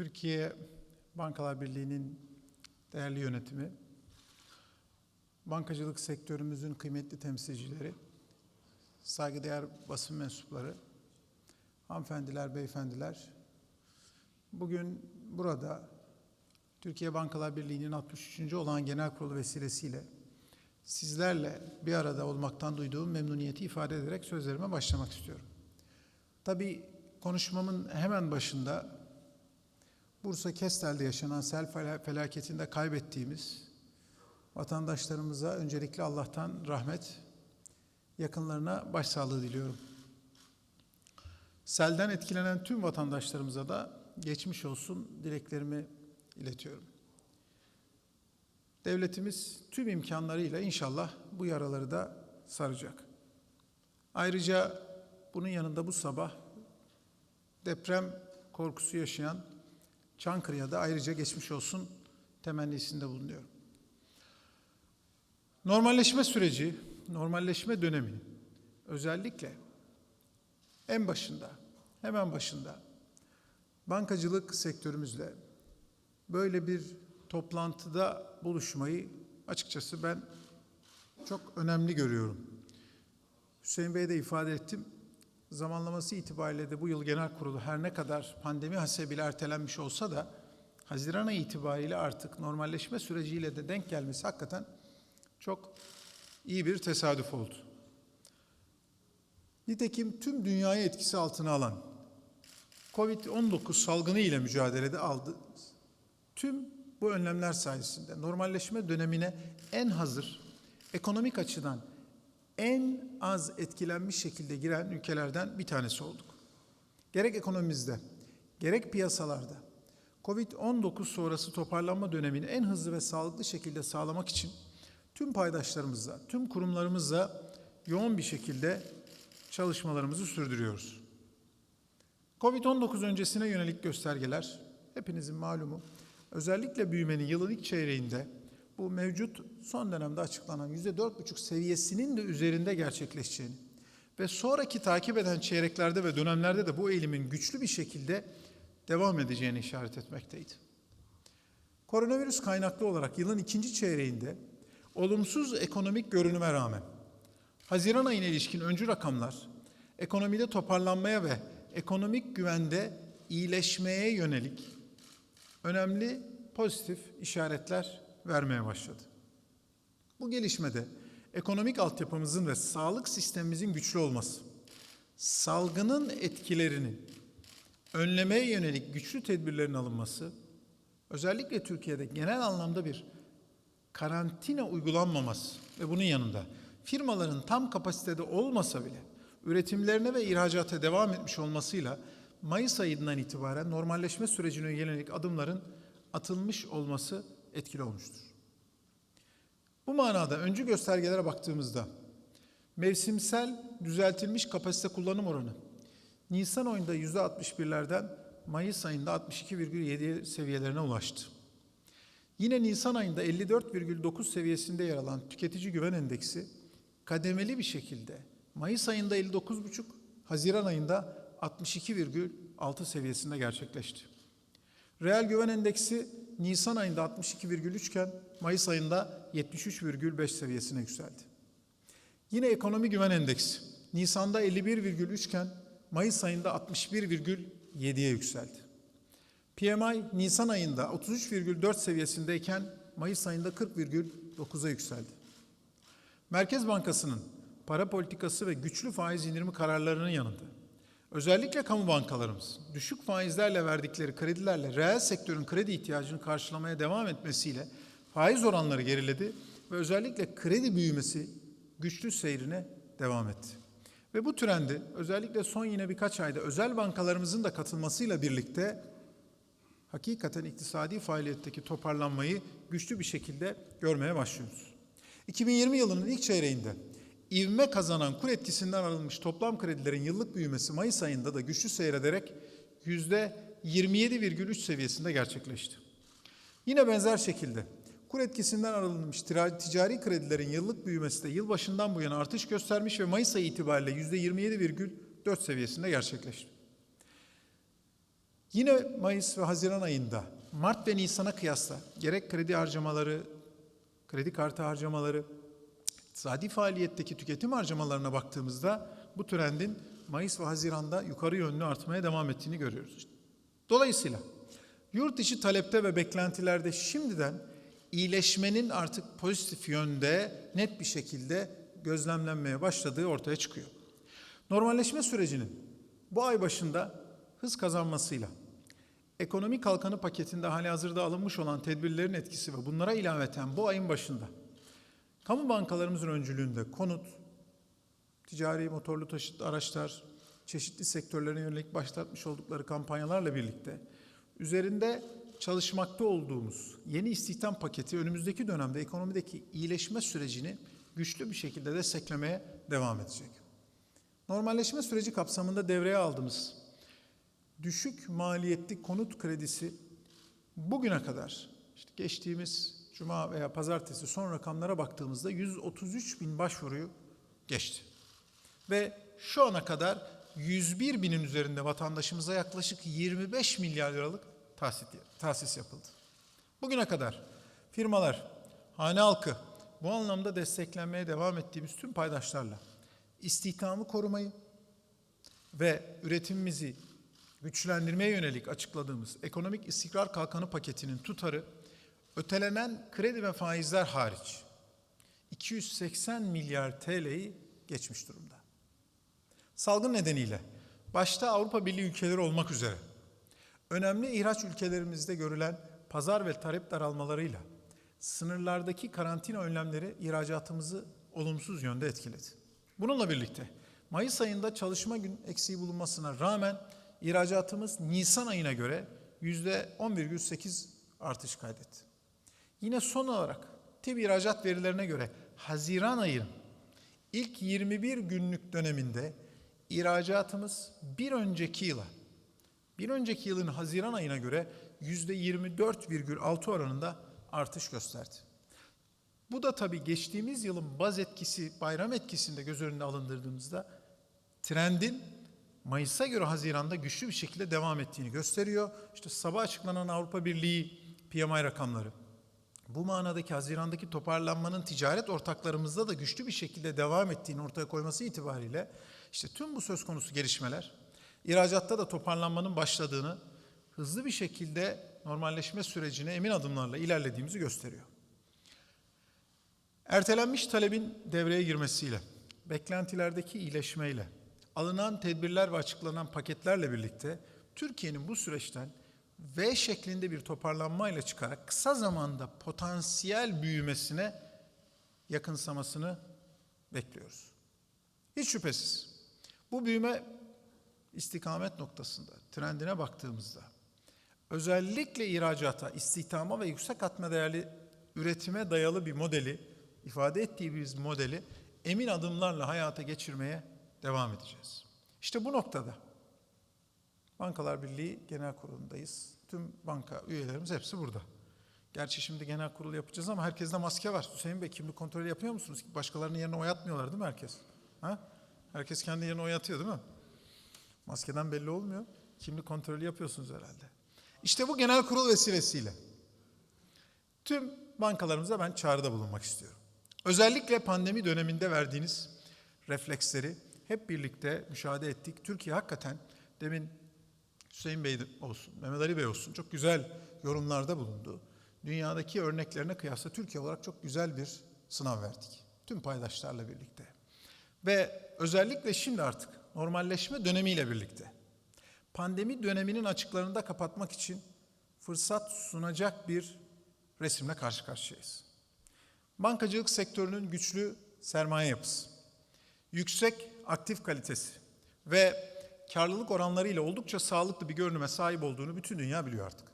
Türkiye Bankalar Birliği'nin değerli yönetimi, bankacılık sektörümüzün kıymetli temsilcileri, saygıdeğer basın mensupları, hanımefendiler, beyefendiler, bugün burada Türkiye Bankalar Birliği'nin 63. olan genel kurulu vesilesiyle sizlerle bir arada olmaktan duyduğum memnuniyeti ifade ederek sözlerime başlamak istiyorum. Tabii konuşmamın hemen başında Bursa Kestel'de yaşanan sel fela- felaketinde kaybettiğimiz vatandaşlarımıza öncelikle Allah'tan rahmet, yakınlarına başsağlığı diliyorum. Selden etkilenen tüm vatandaşlarımıza da geçmiş olsun dileklerimi iletiyorum. Devletimiz tüm imkanlarıyla inşallah bu yaraları da saracak. Ayrıca bunun yanında bu sabah deprem korkusu yaşayan Çankırı'ya da ayrıca geçmiş olsun temennisinde bulunuyorum. Normalleşme süreci, normalleşme dönemi özellikle en başında, hemen başında bankacılık sektörümüzle böyle bir toplantıda buluşmayı açıkçası ben çok önemli görüyorum. Hüseyin Bey'e de ifade ettim. Zamanlaması itibariyle de bu yıl genel kurulu her ne kadar pandemi hasebiyle ertelenmiş olsa da Haziran ayı itibariyle artık normalleşme süreciyle de denk gelmesi hakikaten çok iyi bir tesadüf oldu. Nitekim tüm dünyayı etkisi altına alan Covid-19 salgını ile mücadelede aldı. Tüm bu önlemler sayesinde normalleşme dönemine en hazır, ekonomik açıdan en az etkilenmiş şekilde giren ülkelerden bir tanesi olduk. Gerek ekonomimizde, gerek piyasalarda Covid-19 sonrası toparlanma dönemini en hızlı ve sağlıklı şekilde sağlamak için tüm paydaşlarımızla, tüm kurumlarımızla yoğun bir şekilde çalışmalarımızı sürdürüyoruz. Covid-19 öncesine yönelik göstergeler hepinizin malumu. Özellikle büyümenin yılın ilk çeyreğinde bu mevcut son dönemde açıklanan yüzde dört buçuk seviyesinin de üzerinde gerçekleşeceğini ve sonraki takip eden çeyreklerde ve dönemlerde de bu eğilimin güçlü bir şekilde devam edeceğini işaret etmekteydi. Koronavirüs kaynaklı olarak yılın ikinci çeyreğinde olumsuz ekonomik görünüme rağmen Haziran ayına ilişkin öncü rakamlar ekonomide toparlanmaya ve ekonomik güvende iyileşmeye yönelik önemli pozitif işaretler vermeye başladı. Bu gelişmede ekonomik altyapımızın ve sağlık sistemimizin güçlü olması, salgının etkilerini önlemeye yönelik güçlü tedbirlerin alınması, özellikle Türkiye'de genel anlamda bir karantina uygulanmaması ve bunun yanında firmaların tam kapasitede olmasa bile üretimlerine ve ihracata devam etmiş olmasıyla Mayıs ayından itibaren normalleşme sürecine yönelik adımların atılmış olması etkili olmuştur. Bu manada öncü göstergelere baktığımızda mevsimsel düzeltilmiş kapasite kullanım oranı Nisan ayında %61'lerden Mayıs ayında 62,7 seviyelerine ulaştı. Yine Nisan ayında 54,9 seviyesinde yer alan tüketici güven endeksi kademeli bir şekilde Mayıs ayında 59,5, Haziran ayında 62,6 seviyesinde gerçekleşti. Reel güven endeksi Nisan ayında 62,3 iken Mayıs ayında 73,5 seviyesine yükseldi. Yine ekonomi güven endeksi Nisan'da 51,3 iken Mayıs ayında 61,7'ye yükseldi. PMI Nisan ayında 33,4 seviyesindeyken Mayıs ayında 40,9'a yükseldi. Merkez Bankası'nın para politikası ve güçlü faiz indirimi kararlarının yanında özellikle kamu bankalarımız düşük faizlerle verdikleri kredilerle reel sektörün kredi ihtiyacını karşılamaya devam etmesiyle faiz oranları geriledi ve özellikle kredi büyümesi güçlü seyrine devam etti. Ve bu trendi özellikle son yine birkaç ayda özel bankalarımızın da katılmasıyla birlikte hakikaten iktisadi faaliyetteki toparlanmayı güçlü bir şekilde görmeye başlıyoruz. 2020 yılının ilk çeyreğinde ivme kazanan kur etkisinden alınmış toplam kredilerin yıllık büyümesi Mayıs ayında da güçlü seyrederek yüzde 27,3 seviyesinde gerçekleşti. Yine benzer şekilde kur etkisinden alınmış tira- ticari kredilerin yıllık büyümesi de yılbaşından bu yana artış göstermiş ve Mayıs ayı itibariyle yüzde 27,4 seviyesinde gerçekleşti. Yine Mayıs ve Haziran ayında Mart ve Nisan'a kıyasla gerek kredi harcamaları, kredi kartı harcamaları, iktisadi faaliyetteki tüketim harcamalarına baktığımızda bu trendin Mayıs ve Haziran'da yukarı yönlü artmaya devam ettiğini görüyoruz. Dolayısıyla yurt içi talepte ve beklentilerde şimdiden iyileşmenin artık pozitif yönde net bir şekilde gözlemlenmeye başladığı ortaya çıkıyor. Normalleşme sürecinin bu ay başında hız kazanmasıyla ekonomik kalkanı paketinde hali hazırda alınmış olan tedbirlerin etkisi ve bunlara ilaveten bu ayın başında kamu bankalarımızın öncülüğünde konut, ticari motorlu taşıtlı araçlar, çeşitli sektörlerine yönelik başlatmış oldukları kampanyalarla birlikte üzerinde çalışmakta olduğumuz yeni istihdam paketi önümüzdeki dönemde ekonomideki iyileşme sürecini güçlü bir şekilde desteklemeye devam edecek. Normalleşme süreci kapsamında devreye aldığımız düşük maliyetli konut kredisi bugüne kadar işte geçtiğimiz cuma veya pazartesi son rakamlara baktığımızda 133 bin başvuruyu geçti. Ve şu ana kadar 101 binin üzerinde vatandaşımıza yaklaşık 25 milyar liralık tahsis, tahsis yapıldı. Bugüne kadar firmalar, hane halkı bu anlamda desteklenmeye devam ettiğimiz tüm paydaşlarla istihdamı korumayı ve üretimimizi güçlendirmeye yönelik açıkladığımız ekonomik istikrar kalkanı paketinin tutarı ötelenen kredi ve faizler hariç 280 milyar TL'yi geçmiş durumda. Salgın nedeniyle başta Avrupa Birliği ülkeleri olmak üzere önemli ihraç ülkelerimizde görülen pazar ve talep daralmalarıyla sınırlardaki karantina önlemleri ihracatımızı olumsuz yönde etkiledi. Bununla birlikte Mayıs ayında çalışma gün eksiği bulunmasına rağmen ihracatımız Nisan ayına göre %10,8 artış kaydetti. Yine son olarak TİB ihracat verilerine göre Haziran ayının ilk 21 günlük döneminde ihracatımız bir önceki yıla, bir önceki yılın Haziran ayına göre %24,6 oranında artış gösterdi. Bu da tabii geçtiğimiz yılın baz etkisi, bayram etkisinde göz önünde alındırdığımızda trendin Mayıs'a göre Haziran'da güçlü bir şekilde devam ettiğini gösteriyor. İşte sabah açıklanan Avrupa Birliği PMI rakamları. Bu manadaki Haziran'daki toparlanmanın ticaret ortaklarımızda da güçlü bir şekilde devam ettiğini ortaya koyması itibariyle işte tüm bu söz konusu gelişmeler ihracatta da toparlanmanın başladığını, hızlı bir şekilde normalleşme sürecine emin adımlarla ilerlediğimizi gösteriyor. Ertelenmiş talebin devreye girmesiyle, beklentilerdeki iyileşmeyle, alınan tedbirler ve açıklanan paketlerle birlikte Türkiye'nin bu süreçten V şeklinde bir toparlanmayla çıkarak kısa zamanda potansiyel büyümesine yakınsamasını bekliyoruz. Hiç şüphesiz bu büyüme istikamet noktasında trendine baktığımızda özellikle ihracata, istihdama ve yüksek katma değerli üretime dayalı bir modeli, ifade ettiğimiz modeli emin adımlarla hayata geçirmeye devam edeceğiz. İşte bu noktada Bankalar Birliği Genel Kurulu'ndayız. Tüm banka üyelerimiz hepsi burada. Gerçi şimdi genel kurul yapacağız ama herkeste maske var. Hüseyin Bey kimlik kontrolü yapıyor musunuz? Başkalarının yerine oyatmıyorlar değil mi herkes? Ha? Herkes kendi yerine oyatıyor değil mi? Maskeden belli olmuyor. Kimlik kontrolü yapıyorsunuz herhalde. İşte bu genel kurul vesilesiyle tüm bankalarımıza ben çağrıda bulunmak istiyorum. Özellikle pandemi döneminde verdiğiniz refleksleri hep birlikte müşahede ettik. Türkiye hakikaten demin Hüseyin Bey olsun, Mehmet Ali Bey olsun çok güzel yorumlarda bulundu. Dünyadaki örneklerine kıyasla Türkiye olarak çok güzel bir sınav verdik. Tüm paydaşlarla birlikte. Ve özellikle şimdi artık normalleşme dönemiyle birlikte pandemi döneminin açıklarını da kapatmak için fırsat sunacak bir resimle karşı karşıyayız. Bankacılık sektörünün güçlü sermaye yapısı, yüksek aktif kalitesi ve karlılık oranlarıyla oldukça sağlıklı bir görünüme sahip olduğunu bütün dünya biliyor artık.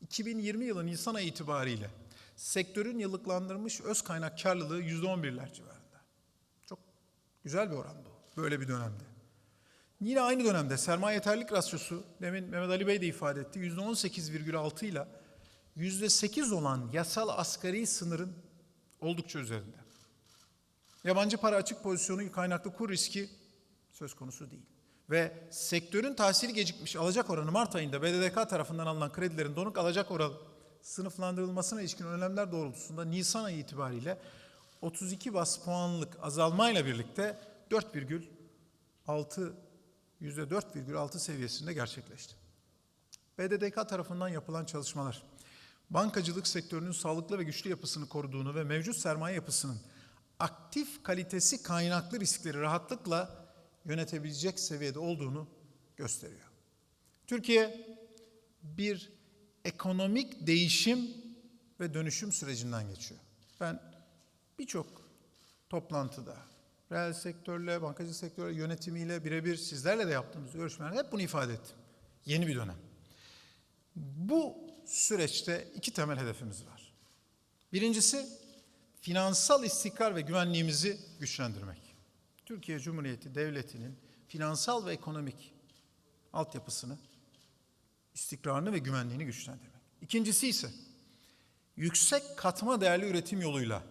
2020 yılı Nisan ayı itibariyle sektörün yıllıklandırmış öz kaynak karlılığı %11'ler civarında. Çok güzel bir oran bu böyle bir dönemde. Yine aynı dönemde sermaye yeterlilik rasyosu demin Mehmet Ali Bey de ifade etti %18,6 ile %8 olan yasal asgari sınırın oldukça üzerinde. Yabancı para açık pozisyonu kaynaklı kur riski söz konusu değil. Ve sektörün tahsili gecikmiş alacak oranı Mart ayında BDDK tarafından alınan kredilerin donuk alacak oranı sınıflandırılmasına ilişkin önlemler doğrultusunda Nisan ayı itibariyle 32 bas puanlık azalmayla birlikte 4,6 %4,6 seviyesinde gerçekleşti. BDDK tarafından yapılan çalışmalar, bankacılık sektörünün sağlıklı ve güçlü yapısını koruduğunu ve mevcut sermaye yapısının aktif kalitesi kaynaklı riskleri rahatlıkla yönetebilecek seviyede olduğunu gösteriyor. Türkiye bir ekonomik değişim ve dönüşüm sürecinden geçiyor. Ben birçok toplantıda, reel sektörle, bankacılık sektörle, yönetimiyle birebir sizlerle de yaptığımız görüşmelerde hep bunu ifade ettim. Yeni bir dönem. Bu süreçte iki temel hedefimiz var. Birincisi finansal istikrar ve güvenliğimizi güçlendirmek. Türkiye Cumhuriyeti Devleti'nin finansal ve ekonomik altyapısını, istikrarını ve güvenliğini güçlendirmek. İkincisi ise yüksek katma değerli üretim yoluyla,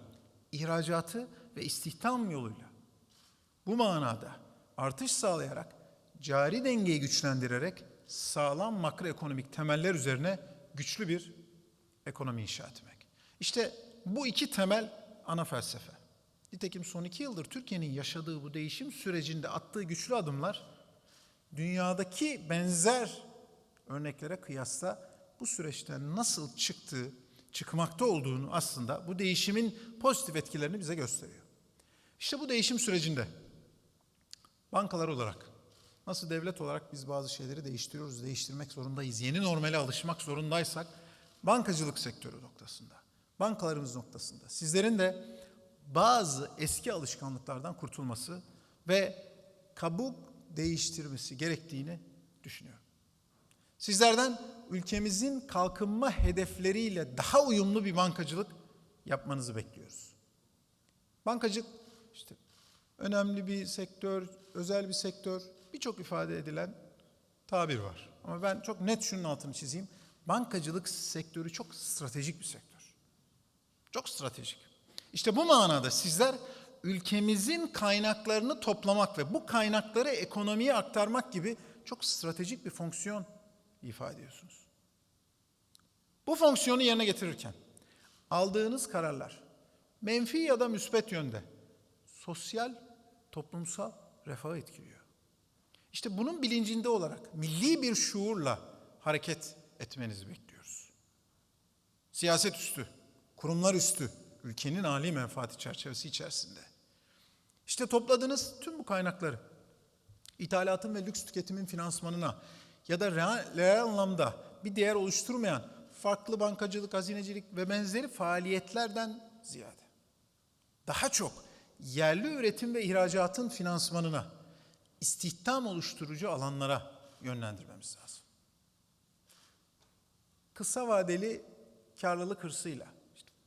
ihracatı ve istihdam yoluyla bu manada artış sağlayarak, cari dengeyi güçlendirerek sağlam makroekonomik temeller üzerine güçlü bir ekonomi inşa etmek. İşte bu iki temel ana felsefe. Nitekim son iki yıldır Türkiye'nin yaşadığı bu değişim sürecinde attığı güçlü adımlar dünyadaki benzer örneklere kıyasla bu süreçten nasıl çıktığı, çıkmakta olduğunu aslında bu değişimin pozitif etkilerini bize gösteriyor. İşte bu değişim sürecinde bankalar olarak nasıl devlet olarak biz bazı şeyleri değiştiriyoruz, değiştirmek zorundayız. Yeni normale alışmak zorundaysak bankacılık sektörü noktasında, bankalarımız noktasında sizlerin de bazı eski alışkanlıklardan kurtulması ve kabuk değiştirmesi gerektiğini düşünüyorum. Sizlerden ülkemizin kalkınma hedefleriyle daha uyumlu bir bankacılık yapmanızı bekliyoruz. Bankacılık işte önemli bir sektör, özel bir sektör, birçok ifade edilen tabir var. Ama ben çok net şunun altını çizeyim. Bankacılık sektörü çok stratejik bir sektör. Çok stratejik. İşte bu manada sizler ülkemizin kaynaklarını toplamak ve bu kaynakları ekonomiye aktarmak gibi çok stratejik bir fonksiyon ifade ediyorsunuz. Bu fonksiyonu yerine getirirken aldığınız kararlar menfi ya da müspet yönde sosyal, toplumsal refahı etkiliyor. İşte bunun bilincinde olarak milli bir şuurla hareket etmenizi bekliyoruz. Siyaset üstü, kurumlar üstü, ülkenin âli menfaati çerçevesi içerisinde. İşte topladığınız tüm bu kaynakları ithalatın ve lüks tüketimin finansmanına ya da reel, reel anlamda bir değer oluşturmayan farklı bankacılık, hazinecilik ve benzeri faaliyetlerden ziyade daha çok yerli üretim ve ihracatın finansmanına, istihdam oluşturucu alanlara yönlendirmemiz lazım. Kısa vadeli karlılık hırsıyla,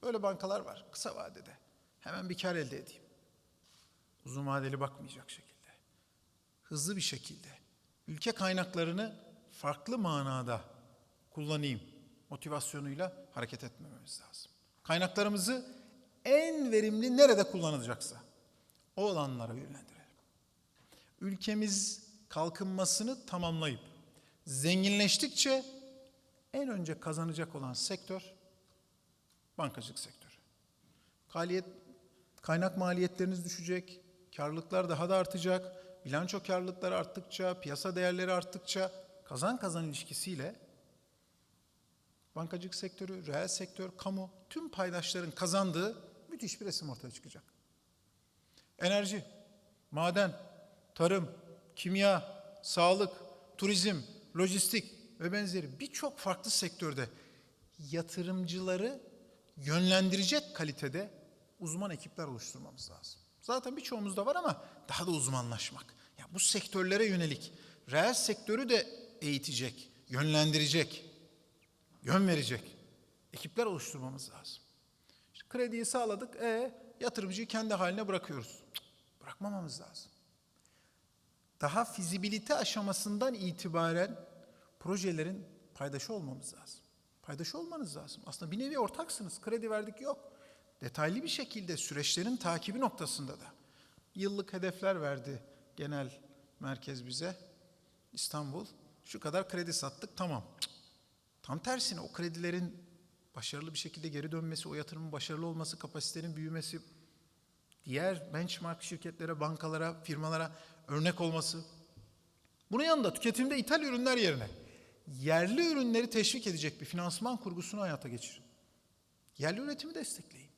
böyle bankalar var kısa vadede. Hemen bir kar elde edeyim. Uzun vadeli bakmayacak şekilde. Hızlı bir şekilde. Ülke kaynaklarını farklı manada kullanayım motivasyonuyla hareket etmememiz lazım. Kaynaklarımızı en verimli nerede kullanılacaksa o alanlara yönlendirelim. Ülkemiz kalkınmasını tamamlayıp zenginleştikçe en önce kazanacak olan sektör bankacılık sektörü. Kaliyet, kaynak maliyetleriniz düşecek, karlılıklar daha da artacak, bilanço karlılıkları arttıkça, piyasa değerleri arttıkça kazan kazan ilişkisiyle bankacılık sektörü, reel sektör, kamu tüm paydaşların kazandığı müthiş bir resim ortaya çıkacak. Enerji, maden, tarım, kimya, sağlık, turizm, lojistik ve benzeri birçok farklı sektörde yatırımcıları yönlendirecek kalitede uzman ekipler oluşturmamız lazım. Zaten birçoğumuzda var ama daha da uzmanlaşmak. Ya bu sektörlere yönelik reel sektörü de eğitecek, yönlendirecek, yön verecek ekipler oluşturmamız lazım. İşte krediyi sağladık, e yatırımcıyı kendi haline bırakıyoruz. Bırakmamamız lazım. Daha fizibilite aşamasından itibaren projelerin paydaşı olmamız lazım. Paydaşı olmanız lazım. Aslında bir nevi ortaksınız. Kredi verdik yok. Detaylı bir şekilde süreçlerin takibi noktasında da yıllık hedefler verdi genel merkez bize. İstanbul şu kadar kredi sattık tamam. Tam tersine o kredilerin başarılı bir şekilde geri dönmesi, o yatırımın başarılı olması, kapasitenin büyümesi, diğer benchmark şirketlere, bankalara, firmalara örnek olması. Bunun yanında tüketimde ithal ürünler yerine yerli ürünleri teşvik edecek bir finansman kurgusunu hayata geçirin. Yerli üretimi destekleyin.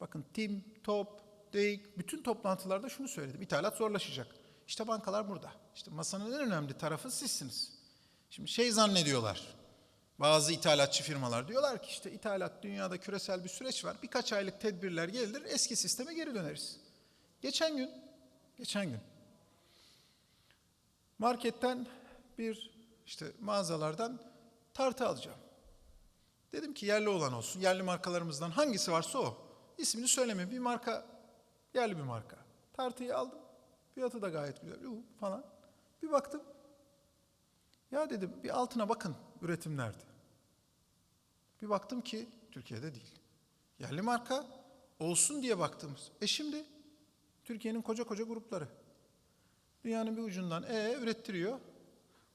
Bakın TİM, TOP, DEİK bütün toplantılarda şunu söyledim. İthalat zorlaşacak. İşte bankalar burada. İşte masanın en önemli tarafı sizsiniz. Şimdi şey zannediyorlar. Bazı ithalatçı firmalar diyorlar ki işte ithalat dünyada küresel bir süreç var. Birkaç aylık tedbirler gelir eski sisteme geri döneriz. Geçen gün, geçen gün marketten bir işte mağazalardan tartı alacağım. Dedim ki yerli olan olsun. Yerli markalarımızdan hangisi varsa o. İsmini söylemeyeyim. Bir marka, yerli bir marka. Tartıyı aldım. Fiyatı da gayet güzel. Yuh falan. Bir baktım. Ya dedim bir altına bakın üretim nerede? Bir baktım ki Türkiye'de değil. Yerli marka olsun diye baktığımız. E şimdi Türkiye'nin koca koca grupları. Dünyanın bir ucundan e ürettiriyor.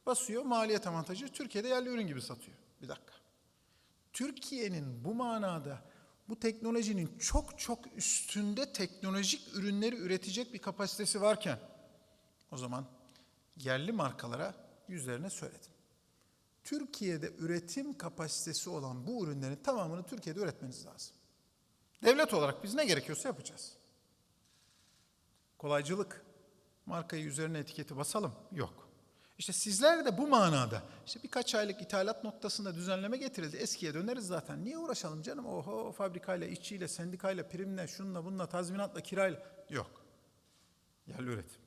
Basıyor maliyet avantajı. Türkiye'de yerli ürün gibi satıyor. Bir dakika. Türkiye'nin bu manada bu teknolojinin çok çok üstünde teknolojik ürünleri üretecek bir kapasitesi varken o zaman yerli markalara yüzlerine söyledim. Türkiye'de üretim kapasitesi olan bu ürünlerin tamamını Türkiye'de üretmeniz lazım. Devlet olarak biz ne gerekiyorsa yapacağız. Kolaycılık, markayı üzerine etiketi basalım. Yok. İşte sizler de bu manada işte birkaç aylık ithalat noktasında düzenleme getirildi. Eskiye döneriz zaten. Niye uğraşalım canım? Oho fabrikayla, işçiyle, sendikayla, primle, şunla, bununla, tazminatla, kirayla. Yok. Yerli üretim.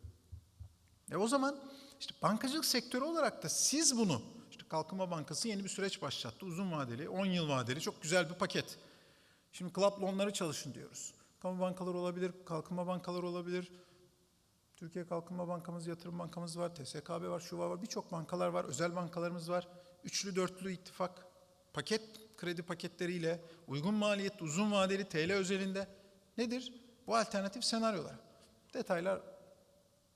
E o zaman işte bankacılık sektörü olarak da siz bunu işte Kalkınma Bankası yeni bir süreç başlattı. Uzun vadeli, 10 yıl vadeli çok güzel bir paket. Şimdi club loanları çalışın diyoruz. Kamu bankaları olabilir, kalkınma bankaları olabilir. Türkiye Kalkınma Bankamız, Yatırım Bankamız var, TSKB var, şu var, birçok bankalar var, özel bankalarımız var. Üçlü dörtlü ittifak, paket kredi paketleriyle uygun maliyet, uzun vadeli TL özelinde nedir? Bu alternatif senaryolar. Detaylar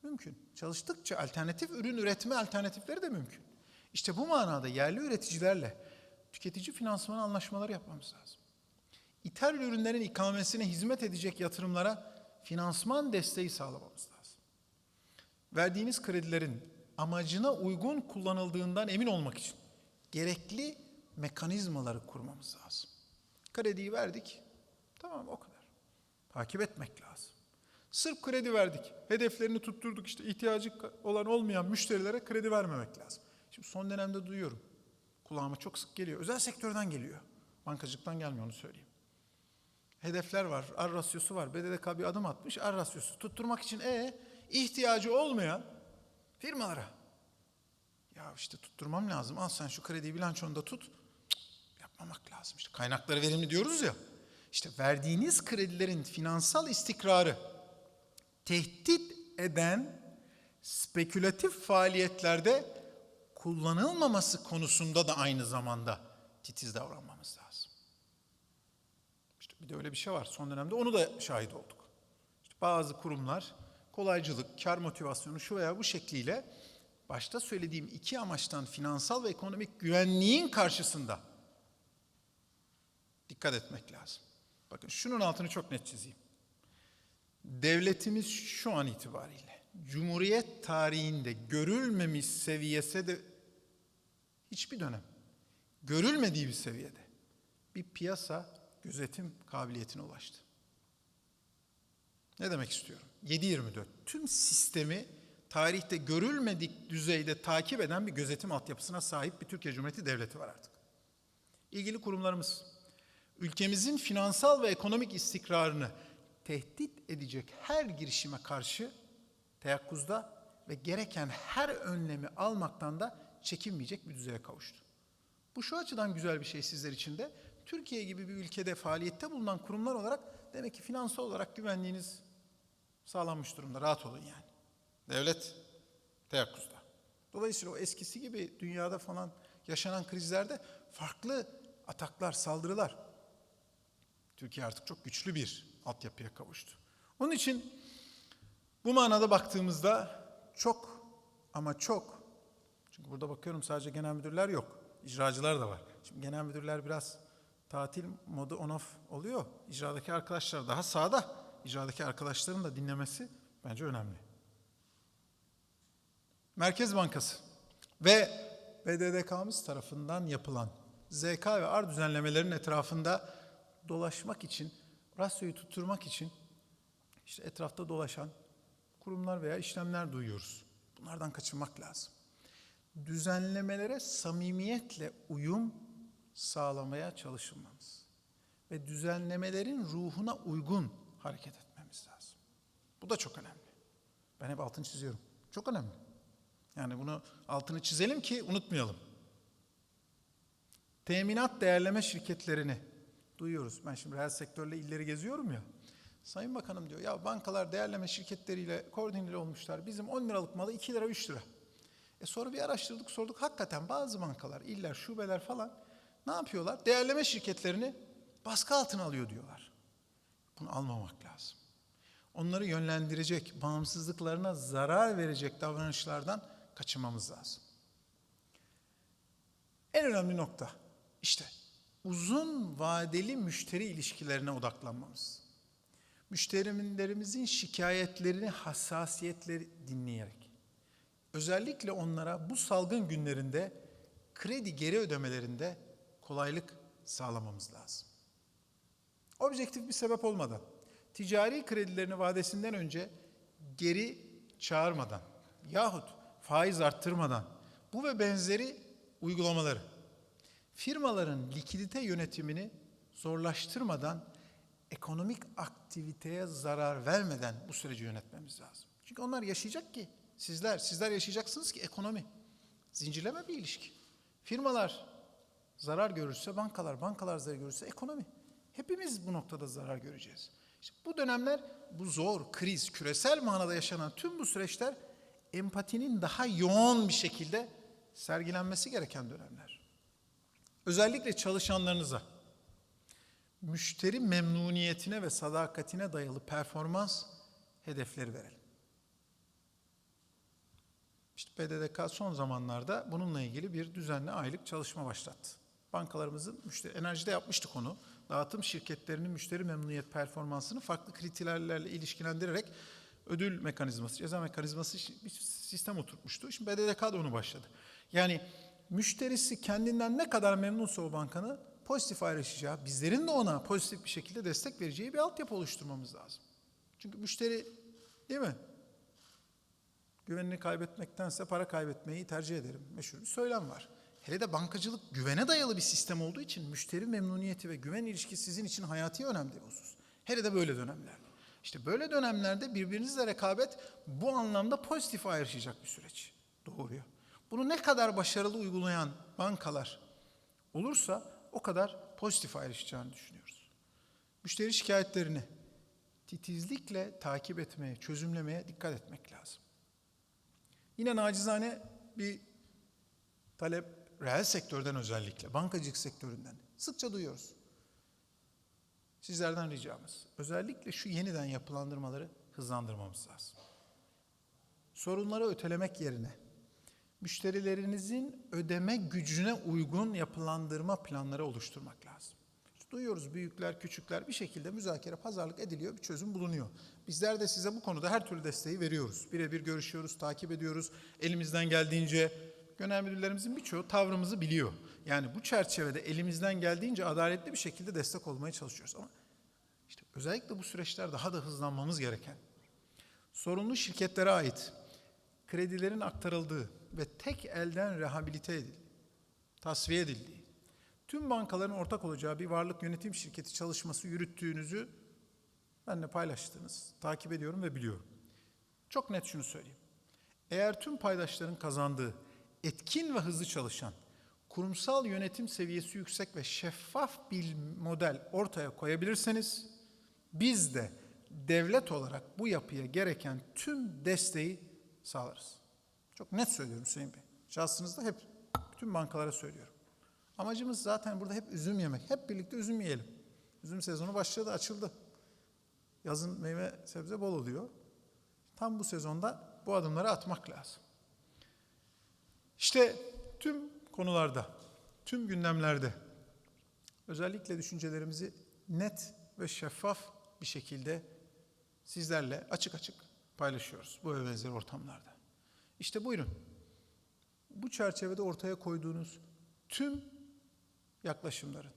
mümkün. Çalıştıkça alternatif ürün üretme alternatifleri de mümkün. İşte bu manada yerli üreticilerle tüketici finansman anlaşmaları yapmamız lazım. İthal ürünlerin ikamesine hizmet edecek yatırımlara finansman desteği sağlamamız lazım verdiğiniz kredilerin amacına uygun kullanıldığından emin olmak için gerekli mekanizmaları kurmamız lazım. Krediyi verdik, tamam o kadar. Takip etmek lazım. Sırf kredi verdik, hedeflerini tutturduk işte ihtiyacı olan olmayan müşterilere kredi vermemek lazım. Şimdi son dönemde duyuyorum, kulağıma çok sık geliyor, özel sektörden geliyor. Bankacılıktan gelmiyor onu söyleyeyim. Hedefler var, ar rasyosu var, BDDK bir adım atmış, ar rasyosu tutturmak için e ihtiyacı olmayan firmalara. Ya işte tutturmam lazım. Al sen şu krediyi bilançonda tut. Cık, yapmamak lazım. İşte kaynakları verimli diyoruz ya. İşte verdiğiniz kredilerin finansal istikrarı tehdit eden spekülatif faaliyetlerde kullanılmaması konusunda da aynı zamanda titiz davranmamız lazım. İşte bir de öyle bir şey var. Son dönemde onu da şahit olduk. İşte bazı kurumlar kolaycılık, kar motivasyonu şu veya bu şekliyle başta söylediğim iki amaçtan finansal ve ekonomik güvenliğin karşısında dikkat etmek lazım. Bakın şunun altını çok net çizeyim. Devletimiz şu an itibariyle Cumhuriyet tarihinde görülmemiş seviyese de hiçbir dönem görülmediği bir seviyede bir piyasa gözetim kabiliyetine ulaştı. Ne demek istiyorum? 7-24 tüm sistemi tarihte görülmedik düzeyde takip eden bir gözetim altyapısına sahip bir Türkiye Cumhuriyeti Devleti var artık. İlgili kurumlarımız ülkemizin finansal ve ekonomik istikrarını tehdit edecek her girişime karşı teyakkuzda ve gereken her önlemi almaktan da çekinmeyecek bir düzeye kavuştu. Bu şu açıdan güzel bir şey sizler için de. Türkiye gibi bir ülkede faaliyette bulunan kurumlar olarak demek ki finansal olarak güvenliğiniz sağlanmış durumda. Rahat olun yani. Devlet teyakkuzda. Dolayısıyla o eskisi gibi dünyada falan yaşanan krizlerde farklı ataklar, saldırılar. Türkiye artık çok güçlü bir altyapıya kavuştu. Onun için bu manada baktığımızda çok ama çok Çünkü burada bakıyorum sadece genel müdürler yok. İcracılar da var. Şimdi genel müdürler biraz tatil modu on off oluyor. İcradaki arkadaşlar daha sağda. İcradaki arkadaşların da dinlemesi bence önemli. Merkez Bankası ve BDDK'mız tarafından yapılan ZK ve AR düzenlemelerin etrafında dolaşmak için, rasyoyu tutturmak için işte etrafta dolaşan kurumlar veya işlemler duyuyoruz. Bunlardan kaçınmak lazım. Düzenlemelere samimiyetle uyum sağlamaya çalışılmamız ve düzenlemelerin ruhuna uygun hareket etmemiz lazım. Bu da çok önemli. Ben hep altını çiziyorum. Çok önemli. Yani bunu altını çizelim ki unutmayalım. Teminat değerleme şirketlerini duyuyoruz. Ben şimdi reel sektörle illeri geziyorum ya. Sayın Bakanım diyor ya bankalar değerleme şirketleriyle koordineli olmuşlar. Bizim 10 liralık malı 2 lira 3 lira. E sonra bir araştırdık sorduk. Hakikaten bazı bankalar, iller, şubeler falan ne yapıyorlar? Değerleme şirketlerini baskı altına alıyor diyorlar. Bunu almamak lazım. Onları yönlendirecek, bağımsızlıklarına zarar verecek davranışlardan kaçınmamız lazım. En önemli nokta işte uzun vadeli müşteri ilişkilerine odaklanmamız. Müşterilerimizin şikayetlerini, hassasiyetleri dinleyerek özellikle onlara bu salgın günlerinde kredi geri ödemelerinde kolaylık sağlamamız lazım. Objektif bir sebep olmadan, ticari kredilerini vadesinden önce geri çağırmadan yahut faiz arttırmadan bu ve benzeri uygulamaları firmaların likidite yönetimini zorlaştırmadan ekonomik aktiviteye zarar vermeden bu süreci yönetmemiz lazım. Çünkü onlar yaşayacak ki sizler, sizler yaşayacaksınız ki ekonomi. Zincirleme bir ilişki. Firmalar zarar görürse bankalar, bankalar zarar görürse ekonomi. Hepimiz bu noktada zarar göreceğiz. İşte bu dönemler, bu zor, kriz, küresel manada yaşanan tüm bu süreçler empatinin daha yoğun bir şekilde sergilenmesi gereken dönemler. Özellikle çalışanlarınıza müşteri memnuniyetine ve sadakatine dayalı performans hedefleri verelim. İşte BDDK son zamanlarda bununla ilgili bir düzenli aylık çalışma başlattı. Bankalarımızın müşteri, enerjide yapmıştık onu. Dağıtım şirketlerinin müşteri memnuniyet performansını farklı kriterlerle ilişkilendirerek ödül mekanizması, ceza mekanizması bir sistem oturtmuştu. Şimdi BDDK da onu başladı. Yani müşterisi kendinden ne kadar memnunsa o bankanı pozitif ayrışacağı, bizlerin de ona pozitif bir şekilde destek vereceği bir altyapı oluşturmamız lazım. Çünkü müşteri değil mi? Güvenini kaybetmektense para kaybetmeyi tercih ederim. Meşhur bir söylem var. Hele de bankacılık güvene dayalı bir sistem olduğu için müşteri memnuniyeti ve güven ilişkisi sizin için hayati önemli bir husus. Hele de böyle dönemler. İşte böyle dönemlerde birbirinizle rekabet bu anlamda pozitif ayrışacak bir süreç doğuruyor. Bunu ne kadar başarılı uygulayan bankalar olursa o kadar pozitif ayrışacağını düşünüyoruz. Müşteri şikayetlerini titizlikle takip etmeye, çözümlemeye dikkat etmek lazım. Yine nacizane bir talep reel sektörden özellikle, bankacılık sektöründen sıkça duyuyoruz. Sizlerden ricamız özellikle şu yeniden yapılandırmaları hızlandırmamız lazım. Sorunları ötelemek yerine müşterilerinizin ödeme gücüne uygun yapılandırma planları oluşturmak lazım. Duyuyoruz büyükler, küçükler bir şekilde müzakere, pazarlık ediliyor, bir çözüm bulunuyor. Bizler de size bu konuda her türlü desteği veriyoruz. Birebir görüşüyoruz, takip ediyoruz. Elimizden geldiğince genel müdürlerimizin birçoğu tavrımızı biliyor. Yani bu çerçevede elimizden geldiğince adaletli bir şekilde destek olmaya çalışıyoruz. Ama işte özellikle bu süreçler daha da hızlanmamız gereken, sorunlu şirketlere ait kredilerin aktarıldığı ve tek elden rehabilite edildiği, tasfiye edildiği, tüm bankaların ortak olacağı bir varlık yönetim şirketi çalışması yürüttüğünüzü benimle paylaştınız, takip ediyorum ve biliyorum. Çok net şunu söyleyeyim. Eğer tüm paydaşların kazandığı etkin ve hızlı çalışan, kurumsal yönetim seviyesi yüksek ve şeffaf bir model ortaya koyabilirseniz, biz de devlet olarak bu yapıya gereken tüm desteği sağlarız. Çok net söylüyorum Hüseyin Bey. Şahsınızda hep bütün bankalara söylüyorum. Amacımız zaten burada hep üzüm yemek. Hep birlikte üzüm yiyelim. Üzüm sezonu başladı, açıldı. Yazın meyve sebze bol oluyor. Tam bu sezonda bu adımları atmak lazım. İşte tüm konularda, tüm gündemlerde özellikle düşüncelerimizi net ve şeffaf bir şekilde sizlerle açık açık paylaşıyoruz bu ve benzeri ortamlarda. İşte buyurun. Bu çerçevede ortaya koyduğunuz tüm yaklaşımların,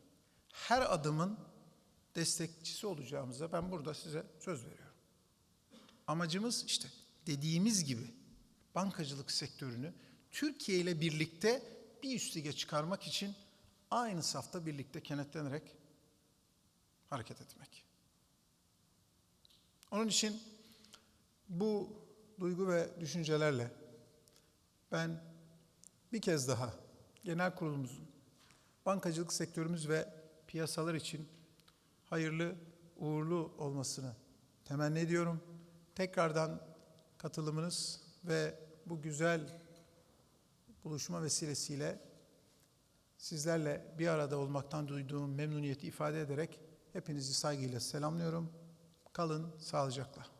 her adımın destekçisi olacağımıza ben burada size söz veriyorum. Amacımız işte dediğimiz gibi bankacılık sektörünü Türkiye ile birlikte bir üst lige çıkarmak için aynı safta birlikte kenetlenerek hareket etmek. Onun için bu duygu ve düşüncelerle ben bir kez daha genel kurulumuzun bankacılık sektörümüz ve piyasalar için hayırlı, uğurlu olmasını temenni ediyorum. Tekrardan katılımınız ve bu güzel buluşma vesilesiyle sizlerle bir arada olmaktan duyduğum memnuniyeti ifade ederek hepinizi saygıyla selamlıyorum. Kalın sağlıcakla.